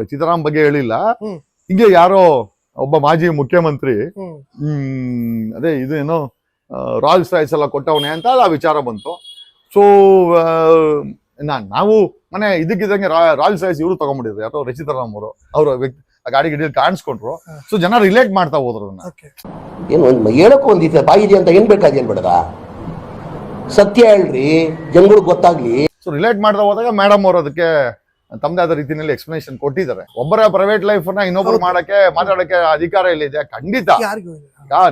ರಚಿತಾರಾಮ್ ಬಗ್ಗೆ ಹೇಳಿಲ್ಲ. ಹಿಂಗೆ ಯಾರೋ ಒಬ್ಬ ಮಾಜಿ ಮುಖ್ಯಮಂತ್ರಿ ಹ್ಮ್. ಅದೇ ಇದು ಏನೋ ರಾಯಲ್ಸ್ ರಾಯ್ಸ್ ಎಲ್ಲ ಕೊಟ್ಟವನೆ ಅಂತ ಆ ವಿಚಾರ ಬಂತು. ಸೊ ನಾವು ಮನೆ ಇದಕ್ಕಿದ್ದಂಗೆ ರಾಯಲ್ ರಾಯಲ್ಸ್ ರಾಯ್ಸ್ ಇವರು ತಗೊಂಡ್ಬಿಟ್ಟಿದ್ರು ಯಾರೋ ರಚಿತಾರಾಮ್ ಅವರು ಅವ್ರ ವ್ಯಕ್ತಿ ಆ ಗಾಡಿ ಗಿಡಿಯಲ್ಲಿ ಕಾಣಿಸ್ಕೊಂಡ್ರು. ಸೊ ಜನ ರಿಲೇಟ್ ಮಾಡ್ತಾ ಹೋದ್ರು ಅದನ್ನ. ಏನು ಒಂದು ಹೇಳಕ್ಕೂ ಇದೆ ಬಾಯಿ ಇದೆ ಅಂತ ಏನ್ ಬೇಕಾದೇನ್ ಬೇಡದ ಸತ್ಯ ಹೇಳ್ರಿ ಜನಗಳಿಗೆ ಗೊತ್ತಾಗ್ಲಿ. ಸೊ ರಿಲೇಟ್ ಮಾಡ್ತಾ ಹೋದಾಗ ಮೇಡಮ್ ಅವರು ಅದಕ್ಕೆ ತಮ್ಮದೇ ಆದ ರೀತಿಯಲ್ಲಿ ಎಕ್ಸ್ಪ್ಲನೇಷನ್ ಕೊಟ್ಟಿದ್ದಾರೆ. ಒಬ್ಬರ ಪ್ರೈವೇಟ್ ಲೈಫ್ನ ಇನ್ನೊಬ್ರು ಮಾಡಕ್ಕೆ ಮಾತಾಡಕ್ಕೆ ಅಧಿಕಾರ ಇಲ್ಲಿದೆ ಖಂಡಿತ.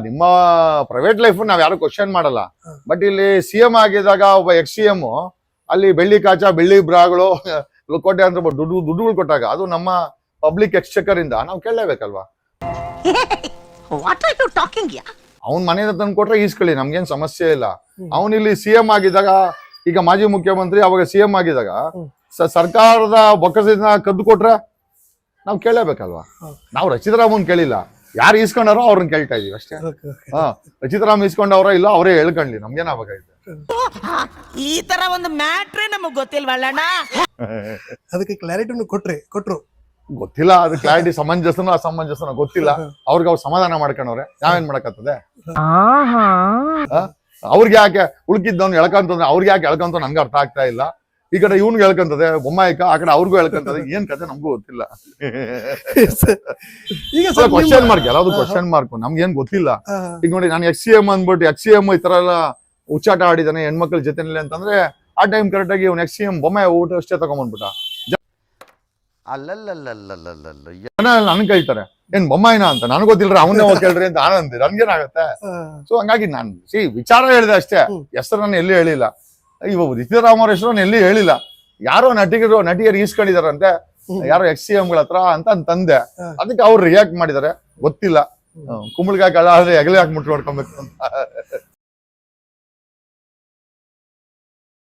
ನಿಮ್ಮ ಪ್ರೈವೇಟ್ ಲೈಫ್ ನಾವ್ ಯಾರು ಕ್ವಶನ್ ಮಾಡಲ್ಲ. ಬಟ್ ಇಲ್ಲಿ ಸಿ ಎಂ ಆಗಿದಾಗ ಒಬ್ಬ ಎಕ್ಸ್ ಸಿ ಎಂ ಅಲ್ಲಿ ಬೆಳ್ಳಿ ಕಾಚ ಬೆಳ್ಳಿ ಬ್ರಾಗಳು ಕೊಟ್ಟೆ ಅಂತ ದುಡ್ಡು ದುಡ್ಡುಗಳು ಕೊಟ್ಟಾಗ ಅದು ನಮ್ಮ ಪಬ್ಲಿಕ್ ಎಕ್ಸ್ಚಕರ್ ಇಂದ ನಾವು ಕೇಳಲೇಬೇಕಲ್ವಾ? ಅವ್ನ ಆರ್ ಯು ಟಾಕಿಂಗ್ ಯಾ ಅವ್ನ್ ಮನೆಯಿಂದ ತಂದು ಕೊಟ್ರೆ ಈಸ್ಕೊಳ್ಳಿ ನಮ್ಗೇನ್ ಸಮಸ್ಯೆ ಇಲ್ಲ. ಅವನಿಲ್ಲಿ ಅವನ್ ಇಲ್ಲಿ ಸಿ ಎಂ ಆಗಿದ್ದಾಗ ಈಗ ಮಾಜಿ ಮುಖ್ಯಮಂತ್ರಿ ಅವಾಗ ಸಿ ಎಂ. ಸ- ಸರ್ಕಾರದ ಬೊಕ್ಕಸದಿಂದ ಕದ್ದು ಕೊಟ್ರೆ ನಾವು ಕೇಳಲೇಬೇಕಲ್ವಾ. ನಾವು ರಚಿತರಾಮನ್ ಕೇಳಿಲ್ಲ. ಯಾರು ಈಸ್ಕೊಂಡಾರೋ ಅವ್ರನ್ನ ಕೇಳ್ತಾ ಇದೀವಿ ಅಷ್ಟೇ. ಹ ರಚಿತರಾಮ್ ಇಸ್ಕೊಂಡವ್ರ ಇಲ್ಲ ಅವರೇ ಹೇಳ್ಕೊಂಡ್ಲಿ ನಮ್ಗೇನಾಗಬೇಕಾಯ್ತು ಈ ತರ ಒಂದು ಮ್ಯಾಟ್ರೇ ನಮಗ್ ಗೊತ್ತಿಲ್ವಲ್ಲಣ್ಣ ಅದಕ್ಕೆ ಕ್ಲಾರಿಟಿನು ಕೊಟ್ರಿ ಕೊಟ್ರು. ಗೊತ್ತಿಲ್ಲ ಅದು ಕ್ಲಾರಿಟಿ ಸಮಂಜಸನೋ ಅಸಮಂಜಸನೋ ಗೊತ್ತಿಲ್ಲ. ಅವ್ರಿಗೆ ಅವ್ರು ಸಮಾಧಾನ ಮಾಡ್ಕೊಂಡವ್ರೆ ನಾವೇನ್ ಮಾಡಕತ್ತದೆ ಅವ್ರಿಗೆ ಯಾಕೆ ಉಳ್ಕಿದ್ದವ್ನು ಎಳ್ಕಂತಂದ್ರೆ ಅವ್ರಿಗೆ ಯಾಕೆ ಎಳ್ಕಂತ ನನ್ಗೆ ಅರ್ಥ ಆಗ್ತಾ ಇಲ್ಲ. ಈ ಕಡೆ ಇವನ್ಗೆ ಹೇಳ್ಕೊಂತದೆ ಬೊಮ್ಮಾಯಿಕ ಆ ಕಡೆ ಅವ್ರಿಗೂ ಹೇಳ್ಕೊಂತದೆ ಏನ್ ಕತೆ ನಮಗೂ ಗೊತ್ತಿಲ್ಲ. ಈಗ ಸರ್ ಕ್ವಶನ್ ಮಾರ್ಕ್ ಯಾವ್ದು ಕ್ವಶನ್ ಮಾರ್ಕ್ ನಮ್ಗೇನ್ ಗೊತ್ತಿಲ್ಲ. ಈಗ ನೋಡಿ ನಾನು ಎಕ್ಸ್ ಸಿ ಎಂ ಅಂದ್ಬಿಟ್ಟು ಎಕ್ಸ್ ಸಿ ಎಂ ಈ ತರ ಎಲ್ಲ ಉಚ್ಚಾಟ ಆಡಿದಾನೆ ಹೆಣ್ಮಕ್ಳ ಜೊತೆನಲ್ಲಿ ಅಂತಂದ್ರೆ ಆ ಟೈಮ್ ಕರೆಕ್ಟ್ ಆಗಿ ಅವ್ನು ಎಕ್ಸ್ ಸಿ ಎಂ ಬೊಮ್ಮೆ ಊಟ ಅಷ್ಟೇ ತಗೊಂಡ್ಬಂದ್ಬಿಟ್ಟ ಜನ ನನ್ ಕೇಳ್ತಾರೆ ಏನ್ ಬೊಮ್ಮಾಯಿನ ಅಂತ ನನಗೆ ಗೊತ್ತಿಲ್ಲ ಅವನ್ನೇ ಹೋಗಿ ಕೇಳ್ರಿ ಅಂತ ಆನಂದಿ ನನ್ಗೇನಾಗತ್ತೆ ಸೊ ಹಂಗಾಗಿ ನಾನು ಸಿ ವಿಚಾರ ಹೇಳಿದೆ ಅಷ್ಟೇ. ಹೆಸರು ನಾನು ಎಲ್ಲಿ ಹೇಳಿಲ್ಲ ಇವಾಗ ನಾನು ಎಲ್ಲಿ ಹೇಳಿಲ್ಲ. ಯಾರೋ ನಟಿಗರು ನಟಿಯರು ಈಸ್ಕೊಂಡಿದಾರಂತೆ. ಯಾರೋ ಎಕ್ಸ್ ಸಿ ಎಂಗಳ ಹತ್ರ ಅಂತ ತಂದೆ. ಅದಕ್ಕೆ ಅವ್ರು ರಿಯಾಕ್ಟ್ ಮಾಡಿದ್ದಾರೆ ಗೊತ್ತಿಲ್ಲ. ಕುಂಬಳಕಾಯಿ ಕಳ್ಳ ಆದ್ರೆ ಎಗಲೆ ಹಾಕಿ ಮುಟ್ಟು ನೋಡ್ಕೊಬೇಕು ಅಂತ.